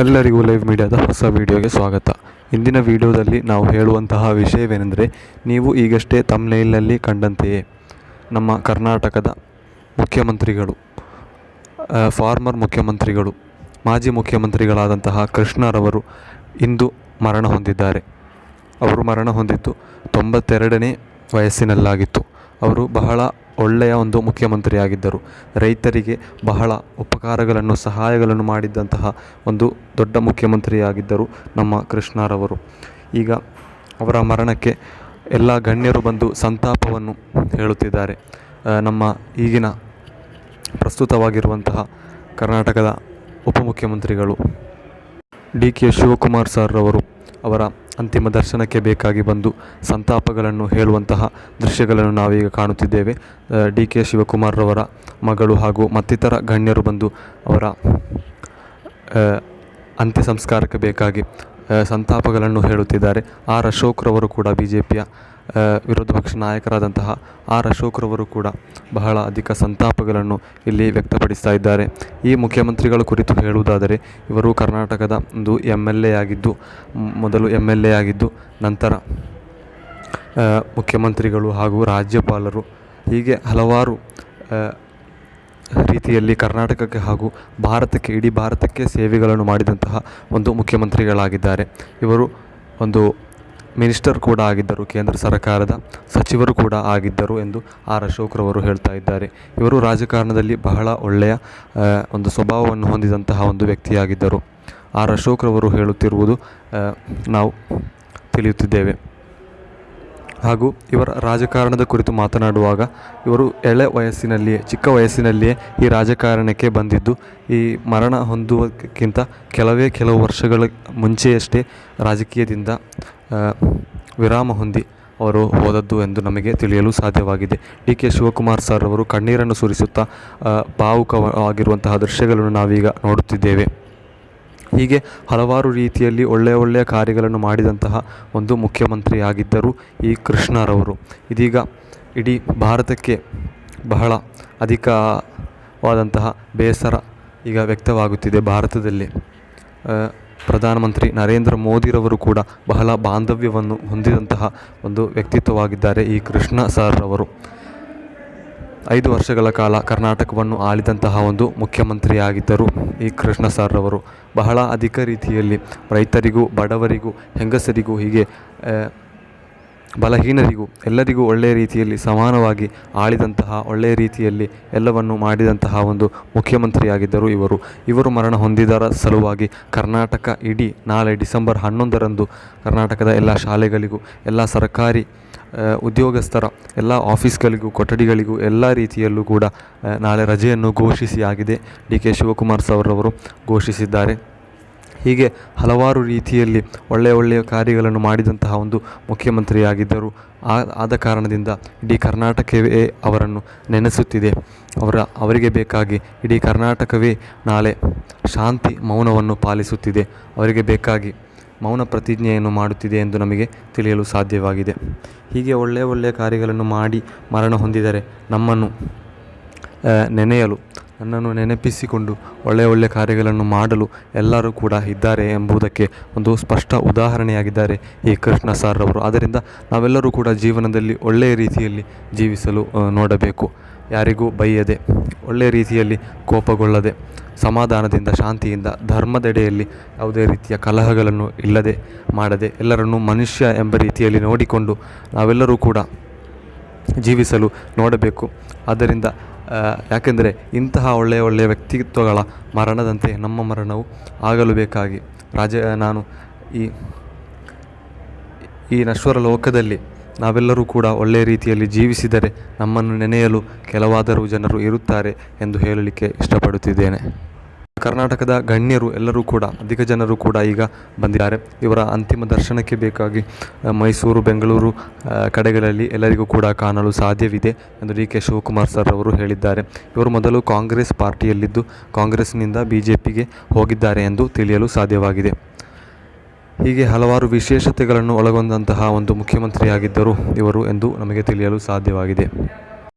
ಎಲ್ಲರಿಗೂ ಲೈವ್ ಮೀಡಿಯಾದ ಹೊಸ ವಿಡಿಯೋಗೆ ಸ್ವಾಗತ. ಇಂದಿನ ವಿಡಿಯೋದಲ್ಲಿ ನಾವು ಹೇಳುವಂತಹ ವಿಷಯವೇನೆಂದರೆ, ನೀವು ಈಗಷ್ಟೇ ತಮ್ನೈಲ್ನಲ್ಲಿ ಕಂಡಂತೆಯೇ ನಮ್ಮ ಕರ್ನಾಟಕದ ಮುಖ್ಯಮಂತ್ರಿಗಳು ಫಾರ್ಮರ್ ಮುಖ್ಯಮಂತ್ರಿಗಳು, ಮಾಜಿ ಮುಖ್ಯಮಂತ್ರಿಗಳಾದಂತಹ ಕೃಷ್ಣರವರು ಇಂದು ಮರಣ ಹೊಂದಿದ್ದಾರೆ. ಅವರು ಮರಣ ಹೊಂದಿದ್ದು ತೊಂಬತ್ತೆರಡನೇ ವಯಸ್ಸಿನಲ್ಲಾಗಿತ್ತು. ಅವರು ಬಹಳ ಒಳ್ಳೆಯ ಒಂದು ಮುಖ್ಯಮಂತ್ರಿಯಾಗಿದ್ದರು. ರೈತರಿಗೆ ಬಹಳ ಉಪಕಾರಗಳನ್ನು, ಸಹಾಯಗಳನ್ನು ಮಾಡಿದ್ದಂತಹ ಒಂದು ದೊಡ್ಡ ಮುಖ್ಯಮಂತ್ರಿಯಾಗಿದ್ದರು ನಮ್ಮ ಕೃಷ್ಣರವರು. ಈಗ ಅವರ ಮರಣಕ್ಕೆ ಎಲ್ಲ ಗಣ್ಯರು ಬಂದು ಸಂತಾಪವನ್ನು ಹೇಳುತ್ತಿದ್ದಾರೆ. ನಮ್ಮ ಈಗಿನ ಪ್ರಸ್ತುತವಾಗಿರುವಂತಹ ಕರ್ನಾಟಕದ ಉಪಮುಖ್ಯಮಂತ್ರಿಗಳು ಡಿ ಕೆ ಶಿವಕುಮಾರ್ ಸರ್ ಅವರು ಅವರ ಅಂತಿಮ ದರ್ಶನಕ್ಕೆ ಬೇಕಾಗಿ ಬಂದು ಸಂತಾಪಗಳನ್ನು ಹೇಳುವಂತಹ ದೃಶ್ಯಗಳನ್ನು ನಾವೀಗ ಕಾಣುತ್ತಿದ್ದೇವೆ. ಡಿ ಕೆ ಶಿವಕುಮಾರ್ರವರ ಮಗಳು ಹಾಗೂ ಮತ್ತಿತರ ಗಣ್ಯರು ಬಂದು ಅವರ ಅಂತ್ಯ ಸಂಸ್ಕಾರಕ್ಕೆ ಬೇಕಾಗಿ ಸಂತಾಪಗಳನ್ನು ಹೇಳುತ್ತಿದ್ದಾರೆ. ಆರ್. ಅಶೋಕ್ರವರು ಕೂಡ ಬಿ ಜೆ ಪಿಯ ವಿರೋಧ ಪಕ್ಷ ನಾಯಕರಾದಂತಹ ಆರ್. ಅಶೋಕ್ರವರು ಕೂಡ ಬಹಳ ಅಧಿಕ ಸಂತಾಪಗಳನ್ನು ಇಲ್ಲಿ ವ್ಯಕ್ತಪಡಿಸ್ತಾ ಇದ್ದಾರೆ. ಈ ಮುಖ್ಯಮಂತ್ರಿಗಳ ಕುರಿತು ಹೇಳುವುದಾದರೆ, ಇವರು ಕರ್ನಾಟಕದ ಒಂದು ಎಂ ಎಲ್ ಎ ಆಗಿದ್ದು ಮೊದಲು ಎಂ ಎಲ್ ಎ ಆಗಿದ್ದು, ನಂತರ ಮುಖ್ಯಮಂತ್ರಿಗಳು ಹಾಗೂ ರಾಜ್ಯಪಾಲರು. ಹೀಗೆ ಹಲವಾರು ರೀತಿಯಲ್ಲಿ ಕರ್ನಾಟಕಕ್ಕೆ ಹಾಗೂ ಭಾರತಕ್ಕೆ, ಇಡೀ ಭಾರತಕ್ಕೆ ಸೇವೆಗಳನ್ನು ಮಾಡಿದಂತಹ ಒಂದು ಮುಖ್ಯಮಂತ್ರಿಗಳಾಗಿದ್ದಾರೆ. ಇವರು ಒಂದು ಮಿನಿಸ್ಟರ್ ಕೂಡ ಆಗಿದ್ದರು, ಕೇಂದ್ರ ಸರ್ಕಾರದ ಸಚಿವರು ಕೂಡ ಆಗಿದ್ದರು ಎಂದು ಆರ್ ಅಶೋಕ್ರವರು ಹೇಳ್ತಾ ಇದ್ದಾರೆ. ಇವರು ರಾಜಕಾರಣದಲ್ಲಿ ಬಹಳ ಒಳ್ಳೆಯ ಒಂದು ಸ್ವಭಾವವನ್ನು ಹೊಂದಿದಂತಹ ಒಂದು ವ್ಯಕ್ತಿಯಾಗಿದ್ದರು. ಆರ್ ಅಶೋಕ್ರವರು ಹೇಳುತ್ತಿರುವುದು ನಾವು ತಿಳಿಯುತ್ತಿದ್ದೇವೆ. ಹಾಗೂ ಇವರ ರಾಜಕಾರಣದ ಕುರಿತು ಮಾತನಾಡುವಾಗ ಇವರು ಎಳೆ ವಯಸ್ಸಿನಲ್ಲಿಯೇ, ಚಿಕ್ಕ ವಯಸ್ಸಿನಲ್ಲಿಯೇ ಈ ರಾಜಕಾರಣಕ್ಕೆ ಬಂದಿದ್ದು, ಈ ಮರಣ ಹೊಂದುವಕ್ಕಿಂತ ಕೆಲವೇ ಕೆಲವು ವರ್ಷಗಳ ಮುಂಚೆಯಷ್ಟೇ ರಾಜಕೀಯದಿಂದ ವಿರಾಮ ಹೊಂದಿ ಅವರು ಹೋದದ್ದು ಎಂದು ನಮಗೆ ತಿಳಿಯಲು ಸಾಧ್ಯವಾಗಿದೆ. ಡಿ. ಕೆ. ಶಿವಕುಮಾರ್ ಸರ್ ಅವರು ಕಣ್ಣೀರನ್ನು ಸುರಿಸುತ್ತಾ ಭಾವುಕವಾಗಿರುವಂತಹ ದೃಶ್ಯಗಳನ್ನು ನಾವೀಗ ನೋಡುತ್ತಿದ್ದೇವೆ. ಹೀಗೆ ಹಲವಾರು ರೀತಿಯಲ್ಲಿ ಒಳ್ಳೆಯ ಒಳ್ಳೆಯ ಕಾರ್ಯಗಳನ್ನು ಮಾಡಿದಂತಹ ಒಂದು ಮುಖ್ಯಮಂತ್ರಿಯಾಗಿದ್ದರು ಈ ಕೃಷ್ಣರವರು. ಇದೀಗ ಇಡೀ ಭಾರತಕ್ಕೆ ಬಹಳ ಅಧಿಕವಾದಂತಹ ಬೇಸರ ಈಗ ವ್ಯಕ್ತವಾಗುತ್ತಿದೆ ಭಾರತದಲ್ಲಿ. ಪ್ರಧಾನಮಂತ್ರಿ ನರೇಂದ್ರ ಮೋದಿರವರು ಕೂಡ ಬಹಳ ಬಾಂಧವ್ಯವನ್ನು ಹೊಂದಿದಂತಹ ಒಂದು ವ್ಯಕ್ತಿತ್ವವಾಗಿದ್ದಾರೆ ಈ ಕೃಷ್ಣ ಸರ್ ಅವರು ಐದು ವರ್ಷಗಳ ಕಾಲ ಕರ್ನಾಟಕವನ್ನು ಆಳಿದಂತಹ ಒಂದು ಮುಖ್ಯಮಂತ್ರಿಯಾಗಿದ್ದರು ಈ ಕೃಷ್ಣ ಸಾರ್ರವರು ಬಹಳ ಅಧಿಕ ರೀತಿಯಲ್ಲಿ ರೈತರಿಗೂ, ಬಡವರಿಗೂ, ಹೆಂಗಸರಿಗೂ ಹೀಗೆ ಬಲಹೀನರಿಗೂ, ಎಲ್ಲರಿಗೂ ಒಳ್ಳೆಯ ರೀತಿಯಲ್ಲಿ ಸಮಾನವಾಗಿ ಆಳಿದಂತಹ, ಒಳ್ಳೆಯ ರೀತಿಯಲ್ಲಿ ಎಲ್ಲವನ್ನು ಮಾಡಿದಂತಹ ಒಂದು ಮುಖ್ಯಮಂತ್ರಿಯಾಗಿದ್ದರು ಇವರು. ಇವರು ಮರಣ ಹೊಂದಿದರ ಸಲುವಾಗಿ ಕರ್ನಾಟಕ ಇಡೀ ನಾಳೆ ಡಿಸೆಂಬರ್ ಹನ್ನೊಂದರಂದು ಕರ್ನಾಟಕದ ಎಲ್ಲ ಶಾಲೆಗಳಿಗೂ, ಎಲ್ಲ ಸರ್ಕಾರಿ ಉದ್ಯೋಗಸ್ಥರ, ಎಲ್ಲ ಆಫೀಸ್ಗಳಿಗೂ, ಕೊಠಡಿಗಳಿಗೂ, ಎಲ್ಲ ರೀತಿಯಲ್ಲೂ ಕೂಡ ನಾಳೆ ರಜೆಯನ್ನು ಘೋಷಿಸಿ ಆಗಿದೆ ಡಿ ಕೆ ಶಿವಕುಮಾರ್ ಸೌರವರು ಘೋಷಿಸಿದ್ದಾರೆ. ಹೀಗೆ ಹಲವಾರು ರೀತಿಯಲ್ಲಿ ಒಳ್ಳೆಯ ಒಳ್ಳೆಯ ಕಾರ್ಯಗಳನ್ನು ಮಾಡಿದಂತಹ ಒಂದು ಮುಖ್ಯಮಂತ್ರಿಯಾಗಿದ್ದರು. ಆದ ಕಾರಣದಿಂದ ಇಡೀ ಕರ್ನಾಟಕವೇ ಅವರನ್ನು ನೆನೆಸುತ್ತಿದೆ. ಅವರ, ಅವರಿಗೆ ಬೇಕಾಗಿ ಇಡೀ ಕರ್ನಾಟಕವೇ ನಾಳೆ ಶಾಂತಿ ಮೌನವನ್ನು ಪಾಲಿಸುತ್ತಿದೆ. ಅವರಿಗೆ ಬೇಕಾಗಿ ಮೌನ ಪ್ರತಿಜ್ಞೆಯನ್ನು ಮಾಡುತ್ತಿದೆ ಎಂದು ನಮಗೆ ತಿಳಿಯಲು ಸಾಧ್ಯವಾಗಿದೆ. ಹೀಗೆ ಒಳ್ಳೆಯ ಒಳ್ಳೆಯ ಕಾರ್ಯಗಳನ್ನು ಮಾಡಿ ಮರಣ ಹೊಂದಿದರೆ ನಮ್ಮನ್ನು ನೆನೆಯಲು ನನ್ನನ್ನು ನೆನಪಿಸಿಕೊಂಡು ಒಳ್ಳೆಯ ಒಳ್ಳೆಯ ಕಾರ್ಯಗಳನ್ನು ಮಾಡಲು ಎಲ್ಲರೂ ಕೂಡ ಇದ್ದಾರೆ ಎಂಬುದಕ್ಕೆ ಒಂದು ಸ್ಪಷ್ಟ ಉದಾಹರಣೆಯಾಗಿದ್ದಾರೆ ಈ ಕೃಷ್ಣ ಸಾರ್ರವರು ಆದ್ದರಿಂದ ನಾವೆಲ್ಲರೂ ಕೂಡ ಜೀವನದಲ್ಲಿ ಒಳ್ಳೆಯ ರೀತಿಯಲ್ಲಿ ಜೀವಿಸಲು ನೋಡಬೇಕು. ಯಾರಿಗೂ ಬೈಯದೆ, ಒಳ್ಳೆಯ ರೀತಿಯಲ್ಲಿ ಕೋಪಗೊಳ್ಳದೆ, ಸಮಾಧಾನದಿಂದ, ಶಾಂತಿಯಿಂದ, ಧರ್ಮದೆಡೆಯಲ್ಲಿ ಯಾವುದೇ ರೀತಿಯ ಕಲಹಗಳನ್ನು ಇಲ್ಲದೆ ಮಾಡದೆ, ಎಲ್ಲರನ್ನೂ ಮನುಷ್ಯ ಎಂಬ ರೀತಿಯಲ್ಲಿ ನೋಡಿಕೊಂಡು ನಾವೆಲ್ಲರೂ ಕೂಡ ಜೀವಿಸಲು ನೋಡಬೇಕು. ಆದ್ದರಿಂದ ಯಾಕೆಂದರೆ ಇಂತಹ ಒಳ್ಳೆಯ ಒಳ್ಳೆಯ ವ್ಯಕ್ತಿತ್ವಗಳ ಮರಣದಂತೆ ನಮ್ಮ ಮರಣವು ಆಗಲು ಬೇಕಾಗಿ. ರಾಜ, ನಾನು ಈ ಈ ನಶ್ವರ ಲೋಕದಲ್ಲಿ ನಾವೆಲ್ಲರೂ ಕೂಡ ಒಳ್ಳೆಯ ರೀತಿಯಲ್ಲಿ ಜೀವಿಸಿದರೆ ನಮ್ಮನ್ನು ನೆನೆಯಲು ಕೆಲವಾದರೂ ಜನರು ಇರುತ್ತಾರೆ ಎಂದು ಹೇಳಲಿಕ್ಕೆ ಇಷ್ಟಪಡುತ್ತಿದ್ದೇನೆ. ಕರ್ನಾಟಕದ ಗಣ್ಯರು ಎಲ್ಲರೂ ಕೂಡ, ಅಧಿಕ ಜನರು ಕೂಡ ಈಗ ಬಂದಿದ್ದಾರೆ. ಇವರ ಅಂತಿಮ ದರ್ಶನಕ್ಕೆ ಬೇಕಾಗಿ ಮೈಸೂರು, ಬೆಂಗಳೂರು ಕಡೆಗಳಲ್ಲಿ ಎಲ್ಲರಿಗೂ ಕೂಡ ಕಾಣಲು ಸಾಧ್ಯವಿದೆ ಎಂದು ಡಿ ಕೆ ಶಿವಕುಮಾರ್ ಸರ್ ಅವರು ಹೇಳಿದ್ದಾರೆ. ಇವರು ಮೊದಲು ಕಾಂಗ್ರೆಸ್ ಪಾರ್ಟಿಯಲ್ಲಿದ್ದು, ಕಾಂಗ್ರೆಸ್ನಿಂದ ಬಿ ಜೆ ಪಿಗೆ ಹೋಗಿದ್ದಾರೆ ಎಂದು ತಿಳಿಯಲು ಸಾಧ್ಯವಾಗಿದೆ. ಹೀಗೆ ಹಲವಾರು ವಿಶೇಷತೆಗಳನ್ನು ಒಳಗೊಂಡಂತಹ ಒಂದು ಮುಖ್ಯಮಂತ್ರಿಯಾಗಿದ್ದರು ಇವರು ಎಂದು ನಮಗೆ ತಿಳಿಯಲು ಸಾಧ್ಯವಾಗಿದೆ.